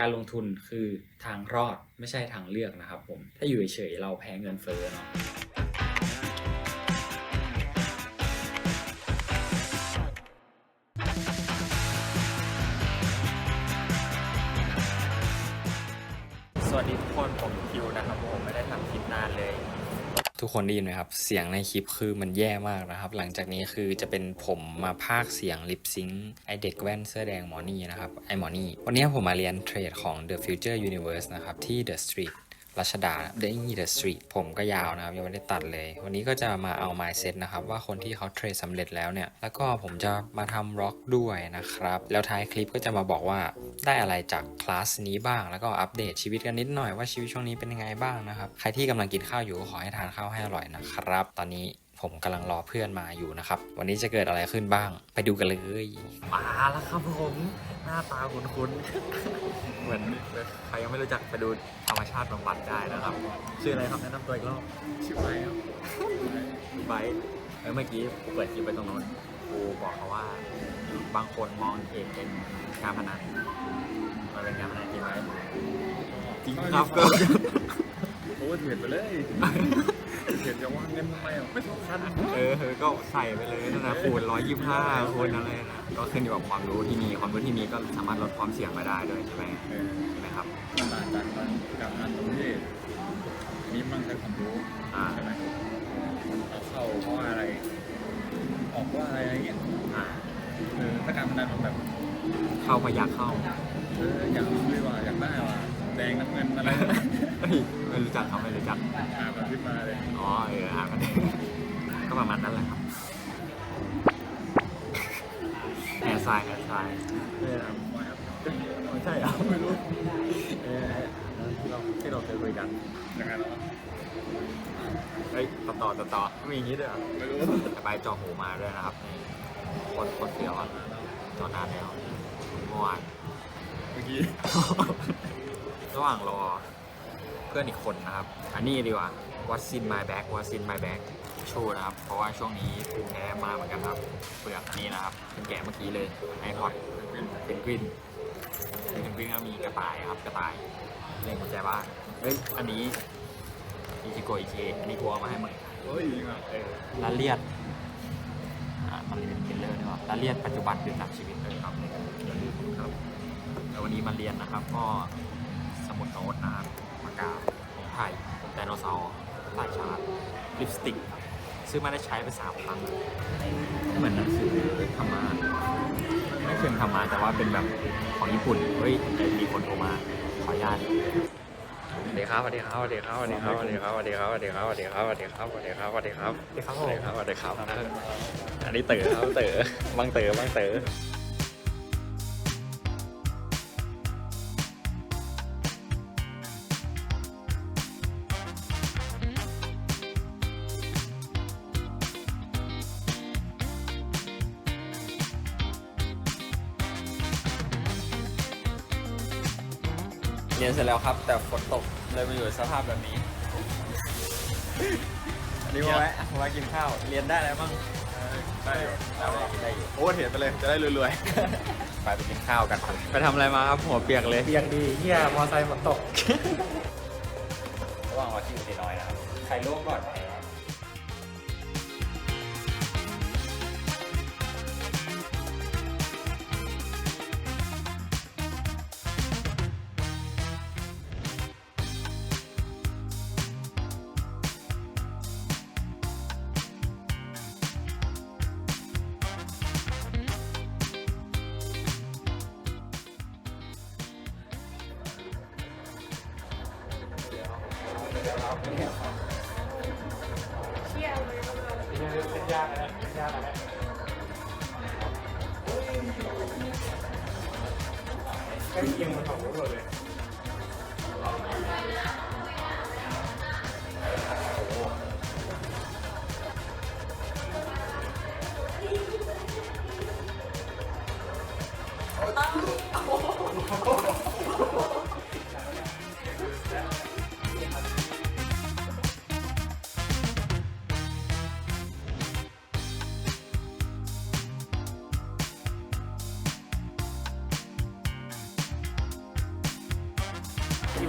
การลงทุนคือทางรอดไม่ใช่ทางเลือกนะครับผม ถ้าอยู่เฉยๆเราแพ้เงินเฟ้อเนาะ กคนได้ยินไหมครับ เสียงในคลิปคือมันแย่มากนะครับ หลังจากนี้คือจะเป็นผมมาพากเสียงลิปซิงค์ไอเด็กแว่นเสื้อแดงหมอนี่นะครับไอหมอนี่วันนี้ผมมาเรียนเทรดของ The Future Universe นะครับที่ The Street รัชดาได้ยีเดอะสตรีทผมก็ยาวนะครับ ยังไม่ได้ตัดเลย วันนี้ก็จะมาเอา mindset นะครับ ว่าคนที่เขาเทรดสำเร็จแล้วเนี่ย แล้วก็ผมจะมาทำร็อกด้วยนะครับ แล้วท้ายคลิปก็จะมาบอกว่าได้อะไรจากคลาสนี้บ้าง แล้วก็อัปเดตชีวิตกันนิดหน่อยว่าชีวิตช่วงนี้เป็นยังไงบ้างนะครับ ใครที่กำลังกินข้าวอยู่ก็ขอให้ทานข้าวให้อร่อยนะครับ ตอนนี้ ผมกำลังรอเพื่อนมาอยู่นะครับ วันนี้จะเกิดอะไรขึ้นบ้าง ไปดูกันเลยมาแล้วครับผมหน้าตาคุ้นๆ เหมือนใครยังไม่รู้จักไปดูธรรมชาติบำบัดได้นะครับ ชื่ออะไรครับแนะนำตัวอีกรอบชื่ออะไรครับไบร์ทเออเมื่อกี้กูเปิดคลิปไปตรงโน้นกูบอกเขาว่าบางคนมองเองเป็นการพนันมันเป็นการพนันจริงไหมจริงครับก็โอ้เถียดไปเลย เถียดจะว่างเงินทำไมอะไม่สำคัญเออเออก็ใส่ไปเลยนั่นนะคูณร้อยยี่สิบห้าคูณอะไรนะก็ขึ้นอยู่กับความรู้ที่มีความรู้ที่มีก็สามารถลดความเสี่ยงไปได้ด้วยใช่ไหมเออใช่ไหมครับมันต่างจากการการงานตรงที่นี่มันใช้ความรู้อ่าใช่ไหมเราเข้าเพราะอะไร ออกว่าอะไรอะไรเงี้ยอ่าเออถ้าการพนันมันแบบเข้าพยักเข้าเอออยากซื้อว่าอยากได้ว่าแดงน้ำเงินอะไรเฮ้ยไม่รู้จักเขาไม่รู้จักอ่านแบบขึ้นมาเลยอ๋อ เอออ่านมันก็ประมาณนั้นแหละครับแอร์ไซน์แอร์ไซน์เอออ่านมาครับไม่ใช่เหรอไม่รู้เออที่เราที่เราเคยคุยกันยังไงแล้วเฮ้ยต่อต่อต่อต่อมีอย่างนี้ด้วยเหรอไม่รู้จะไปจอหูมาด้วยนะครับนี่คนคนเสียวอะจอนานแล้วเมื่อวานเมื่อกี้ระหว่างรอเพื่อนอีกคนนะครับ อันนี้ดีกว่า What's in my bag What's in my bag ชูนะครับ เพราะว่าช่วงนี้ภูมิแพ้มากเหมือนกันครับ เปลือกอันนี้นะครับเป็นแกะเมื่อกี้เลยไอพอดเป็นกวินเป็นกวินก็มีกระต่ายครับ กระต่ายเล่นกุญแจบ้านเฮ้ย อันนี้อิจิโกอิเชอันนี้กูเอามาให้มึงเฮ้ยจริงอะเออลาเลียดอ่ามันเป็นคิลเลอร์นี่หว่าลาเลียดปัจจุบันดื่มหนักชีวิตเลยครับอย่าลืมครับแล้ววันนี้มาเรียนนะครับ ก็สมุดโน้ตนะครับปากกาของไทยไดโนเสาร์ ลายชาร์ตลิปสติกครับซื้อมาได้ใช้ไปสามครั้งเหมือนหนังสือธรรมะไม่เชิงธรรมะแต่ว่าเป็นแบบของญี่ปุ่นเฮ้ยมีคนโทรมาขออนุญาตสวัสดีครับสวัสดีครับสวัสดีครับสวัสดีครับสวัสดีครับสวัสดีครับสวัสดีครับสวัสดีครับสวัสดีครับสวัสดีครับสวัสดีครับสวัสดีครับสวัสดีครับสวัสดีครับอันนี้เต๋อครับเต๋อบางเต๋อบางเต๋อ เรียนเสร็จแล้วครับ แต่ฝนตกเลยมาอยู่สภาพแบบนี้ อันนี้มาแวะมาแวะกินข้าว เรียนได้แล้วบ้างได้อยู่แล้วได้อยู่โอ้เถียดไปเลยจะได้รวยไปไปกินข้าวกันครับไปทำอะไรมาครับหัวเปียกเลยเปียกดีเฮียมอไซค์ฝนตกระหว่างรอคิวตีน้อยนะครับ ใครร่วงก่อน เชี่ยเลยป็นยากนะนยานสองรถเลย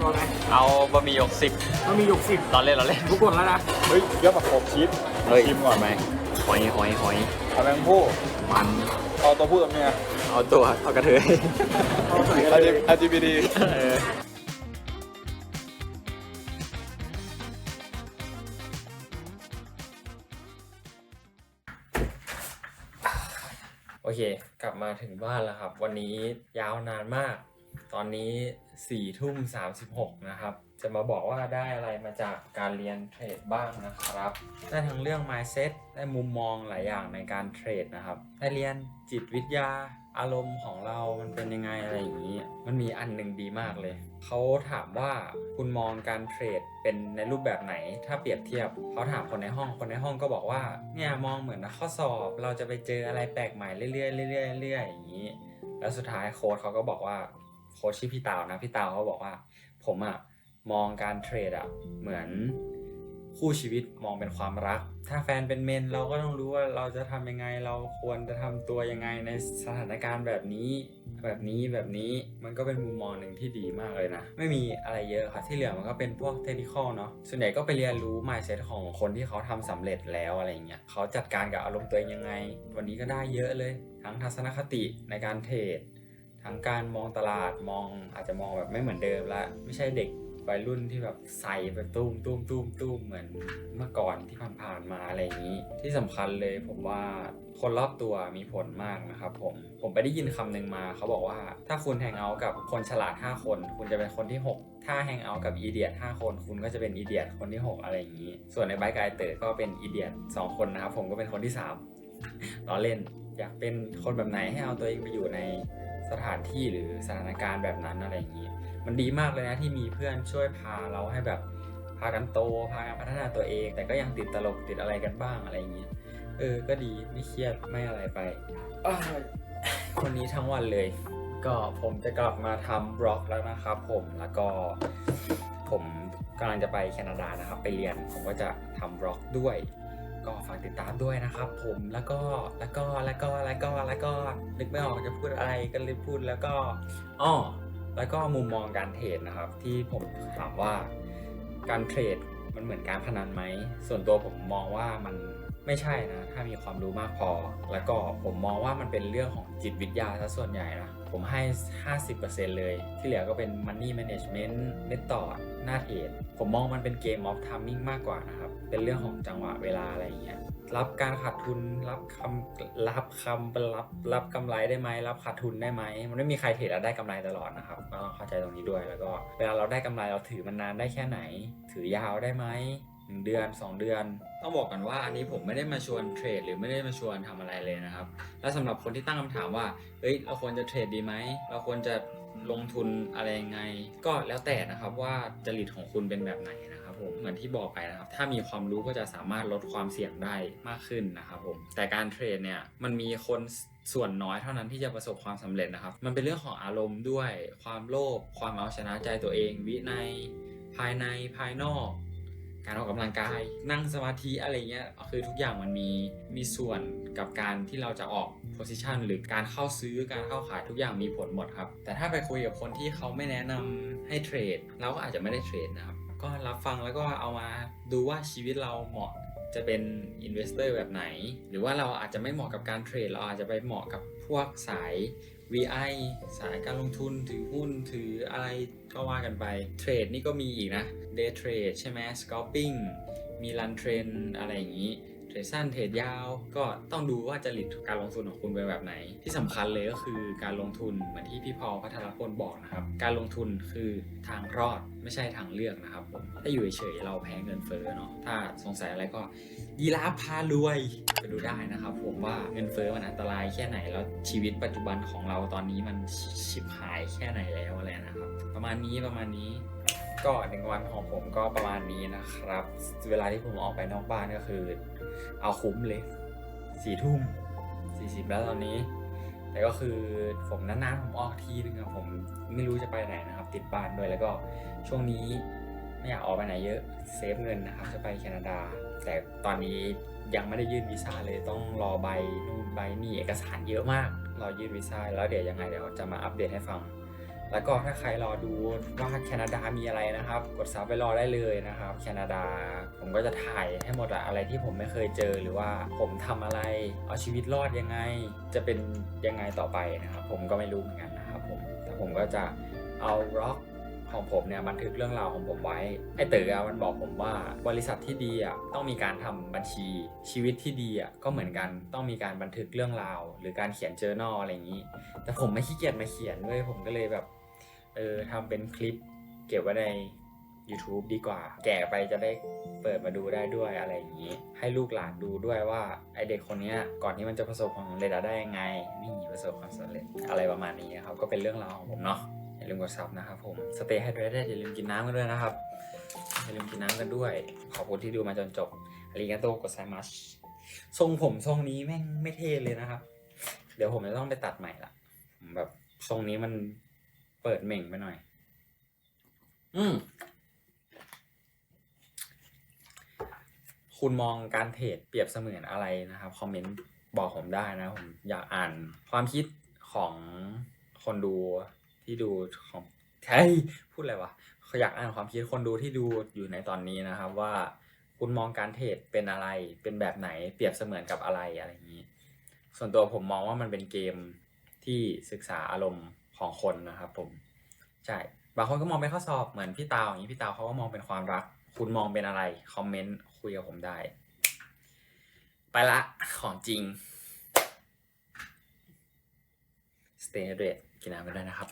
กี่บอลไหมเอาบะหมี่หยกสิบมันมีหยกสิบเราเล่นเราเล่นทุกคนแล้วนะเฮ้ยเยอะแบบโขบชีสเฮ้ยชิมก่อนไหมหอยหอยหอยเอาแมงผู้มันเอาตัวผู้ตัวเมียเอาตัวเอากระเทย LGBT เออโอเค กลับมาถึงบ้านแล้วครับ วันนี้ยาวนานมาก ตอนนี้4ี่ทุ่ม36นะครับ จะมาบอกว่าได้อะไรมาจากการเรียนเทรดบ้างนะครับ ได้ทั้งเรื่อง mindset ได้มุมมองหลายอย่างในการเทรดนะครับ ได้เรียนจิตวิทยาอารมณ์ของเรามันเป็นยังไงอะไรอย่างนี้ มันมีอันหนึ่งดีมากเลย เขาถามว่าคุณมองการเทรดเป็นในรูปแบบไหน ถ้าเปรียบเทียบ เขาถามคนในห้อง คนในห้องก็บอกว่า เนี่ยมองเหมือนข้อสอบ เราจะไปเจออะไรแปลกใหม่เรื่อยๆเรื่อยๆเรื่อยๆอย่างนี้ แล้วสุดท้ายโค้ชเขาก็บอกว่า ค้ชชื่อพี่ตาวนะพี่ตาวเขาบอกว่า ผมอะมองการเทรดอะเหมือนคู่ชีวิตมองเป็นความรัก ถ้าแฟนเป็นเมนเราก็ต้องรู้ว่าเราจะทำยังไง เราควรจะทำตัวยังไงในสถานการณ์แบบนี้ แบบนี้แบบนี้มันก็เป็นมุมมองหนึ่งที่ดีมากเลยนะ ไม่มีอะไรเยอะครับที่เหลือมันก็เป็นพวกเทคนิคเนาะส่วนใหญ่ก็ไปเรียนรู้ mindset ของคนที่เขาทำสำเร็จแล้วอะไรเงี้ยเขาจัดการกับอารมณ์ตัวเองยังไง วันนี้ก็ได้เยอะเลย ทั้งทัศนคติในการเทรด ทั้งการมองตลาดมองอาจจะมองแบบไม่เหมือนเดิมละไม่ใช่เด็กวัยรุ่นที่แบบใส่แบบตุ้มตุ้มตุ้มตุ้มเหมือนเมื่อก่อนที่ผ่านๆมาอะไรอย่างนี้ ที่สำคัญเลยผมว่าคนรอบตัวมีผลมากนะครับผมผมไปได้ยินคำหนึ่งมาเขาบอกว่า ถ้าคุณแฮงเอาท์กับคนฉลาด 5 คน คุณจะเป็นคนที่ 6 ถ้าแฮงเอาท์กับอีเดียต5คน คุณก็จะเป็นอีเดียตคนที่ 6 อะไรอย่างนี้ ส่วนในไบค์กายเตอร์ก็เป็นอีเดียต2คนนะครับผมก็เป็นคนที่3ล้อเล่นอยากเป็นคนแบบไหนให้เอาตัวเองไปอยู่ใน สถานที่หรือสถานการณ์แบบนั้นอะไรอย่างนี้ มันดีมากเลยนะที่มีเพื่อนช่วยพาเราให้แบบพากันโตพากันพัฒนาตัวเอง แต่ก็ยังติดตลกติดอะไรกันบ้างอะไรอย่างนี้เออ ก็ดีไม่เครียดไม่อะไรไปอ้ายวันนี้ทั้งวันเลย ก็ผมจะกลับมาทำบล็อกแล้วนะครับ ผมแล้วก็ผมกำลังจะไปแคนาดานะครับ ไปเรียนผมก็จะทำบล็อกด้วย ก็ฝากติดตามด้วยนะครับ ผมแล้วก็แล้วก็แล้วก็แล้วก็แล้วก็นึกไม่ออกจะพูดอะไรก็เลยพูดแล้วก็อ้อแล้วก็มุมมองการเทรดนะครับ ที่ผมถามว่าการเทรดมันเหมือนการพนันไหม ส่วนตัวผมมองว่ามันไม่ใช่นะ ถ้ามีความรู้มากพอ แล้วก็ผมมองว่ามันเป็นเรื่องของจิตวิทยาซะส่วนใหญ่นะ ผมให้ 50%เลย ที่เหลือก็เป็น Money Management Method หน้าเทรดผมมองมันเป็นเกม of timing มากกว่านะครับ เป็นเรื่องของจังหวะเวลาอะไรอย่างเงี้ยรับการขาดทุนรับคำรับคำรับรับกำไรได้ไหมรับขาดทุนได้ไหมมันไม่มีใครเทรดแล้วได้กำไรตลอดนะครับก็ต้องเข้าใจตรงนี้ด้วยแล้วก็เวลาเราได้กำไรเราถือมันนานได้แค่ไหน ถือยาวได้ไหม หนึ่งเดือน 2 เดือน ต้องบอกกันว่าอันนี้ผมไม่ได้มาชวนเทรดหรือไม่ได้มาชวนทำอะไรเลยนะครับ และสำหรับคนที่ตั้งคำถามว่าเฮ้ยเราควรจะเทรดดีไหมเราควรจะลงทุนอะไรยังไง ก็แล้วแต่นะครับว่าจริตของคุณเป็นแบบไหนนะครับผมเหมือนที่บอกไปนะครับ ถ้ามีความรู้ก็จะสามารถลดความเสี่ยงได้มากขึ้นนะครับผมแต่การเทรดเนี่ยมันมีคนส่วนน้อยเท่านั้นที่จะประสบความสำเร็จนะครับ มันเป็นเรื่องของอารมณ์ด้วย ความโลภความเอาชนะใจตัวเอง วินัย ภายในภายนอก การออกกำลังกาย นั่งสมาธิอะไรเงี้ยคือทุกอย่างมันมีมีส่วนกับการที่เราจะออก position หรือการเข้าซื้อการเข้าขายทุกอย่างมีผลหมดครับ แต่ถ้าไปคุยกับคนที่เขาไม่แนะนำให้เทรดเราก็อาจจะไม่ได้เทรดนะครับ ก็รับฟังแล้วก็เอามาดูว่าชีวิตเราเหมาะจะเป็น investor แบบไหน หรือว่าเราอาจจะไม่เหมาะกับการเทรดเราอาจจะไปเหมาะกับพวกสาย VI สายการลงทุนถือหุ้นถืออะไรก็ว่ากันไป เทรดนี่ก็มีอีกนะ Day Trade ใช่ไหม Scalping มี Run Trend อะไรอย่างนี้ เทรดสั้นเทรดยาวก็ต้องดูว่าจริตการลงทุนของคุณเป็นแบบไหน ที่สำคัญเลยก็คือการลงทุนเหมือนที่พี่พอพัทรพลบอกนะครับ การลงทุนคือทางรอดไม่ใช่ทางเลือกนะครับผมถ้าอยู่เฉยๆเราแพ้เงินเฟ้อเนาะถ้าสงสัยอะไรก็ยีราฟพารวยไปดูได้นะครับผมว่าเงินเฟ้อมันอันตรายแค่ไหนแล้วชีวิตปัจจุบันของเราตอนนี้มันชิบหายแค่ไหนแล้วอะไรนะครับ ประมาณนี้ประมาณนี้ ก็หนึ่งวันของผมก็ประมาณนี้นะครับ เวลาที่ผมออกไปนอกบ้านก็คือ เอาคุ้มเลยสี่ทุ่มสี่สิบแล้วตอนนี้ แต่ก็คือผมนานๆผมออกทีนึงครับผมไม่รู้จะไปไหนนะครับ ติดบ้านด้วยแล้วก็ช่วงนี้ไม่อยากออกไปไหนเยอะเซฟเงินนะครับจะไปแคนาดา แต่ตอนนี้ยังไม่ได้ยื่นวีซ่าเลยต้องรอใบนู่นใบนี่เอกสารเยอะมากรอยื่นวีซ่าแล้วเดี๋ยวยังไงเดี๋ยวจะมาอัปเดตให้ฟัง แล้วก็ถ้าใครรอดูว่าแคนาดามีอะไรนะครับ กดซับไปรอได้เลยนะครับ แคนาดาผมก็จะถ่ายให้หมดอะอะไรที่ผมไม่เคยเจอหรือว่าผมทำอะไร เอาชีวิตรอดยังไง จะเป็นยังไงต่อไปนะครับ ผมก็ไม่รู้เหมือนกันนะครับผมแต่ผมก็จะเอาร็อกของผมเนี่ยบันทึกเรื่องราวของผมไว้ไอ้เต๋อมันบอกผมว่าบริษัทที่ดีอะต้องมีการทำบัญชีชีวิตที่ดีอะก็เหมือนกันต้องมีการบันทึกเรื่องราว หรือการเขียนเจอ journal อะไรอย่างนี้ แต่ผมไม่ขี้เกียจมาเขียนเว้ยผมก็เลยแบบ เออทำเป็นคลิปเก็บไว้ใน YouTube ดีกว่า แก่ไปจะได้เปิดมาดูได้ด้วยอะไรอย่างนี้ ให้ลูกหลานดูด้วยว่าไอเด็กคนนี้ก่อนที่มันจะประสบความสำเร็จได้ยังไง นี่ประสบความสำเร็จอะไรประมาณนี้ครับ ก็เป็นเรื่องราวของผมเนาะอย่าลืมกดซับนะครับผม Stay hydrated อย่าลืมกินน้ำกันด้วยนะครับอย่าลืมกินน้ำกันด้วย ขอบคุณที่ดูมาจนจบอาริกาโตกดไซมัสทรงผมทรงนี้แม่งไม่เท่เลยนะครับ เดี๋ยวผมจะต้องไปตัดใหม่ละผมแบบทรงนี้มัน เปิดเหม่งไปหน่อย อืมคุณมองการเทรดเปรียบเสมือนอะไรนะครับ คอมเมนต์บอกผมได้นะผมอยากอ่านความคิดของคนดูที่ดูของใช่พูดอะไรวะเขาอยากอ่านความคิดคนดูที่ดูอยู่ในตอนนี้นะครับ ว่าคุณมองการเทรดเป็นอะไร เป็นแบบไหนเปรียบเสมือนกับอะไรอะไรอย่างนี้ ส่วนตัวผมมองว่ามันเป็นเกมที่ศึกษาอารมณ์ ของคนนะครับผมใช่บางคนก็มองเป็นข้อสอบเหมือนพี่ตาวอย่างนี้พี่ตาวเขาก็มองเป็นความรัก คุณมองเป็นอะไรคอมเมนต์คุยกับผมได้ ไปละของจริง Stay hydrated กินน้ำไปด้วยนะครับ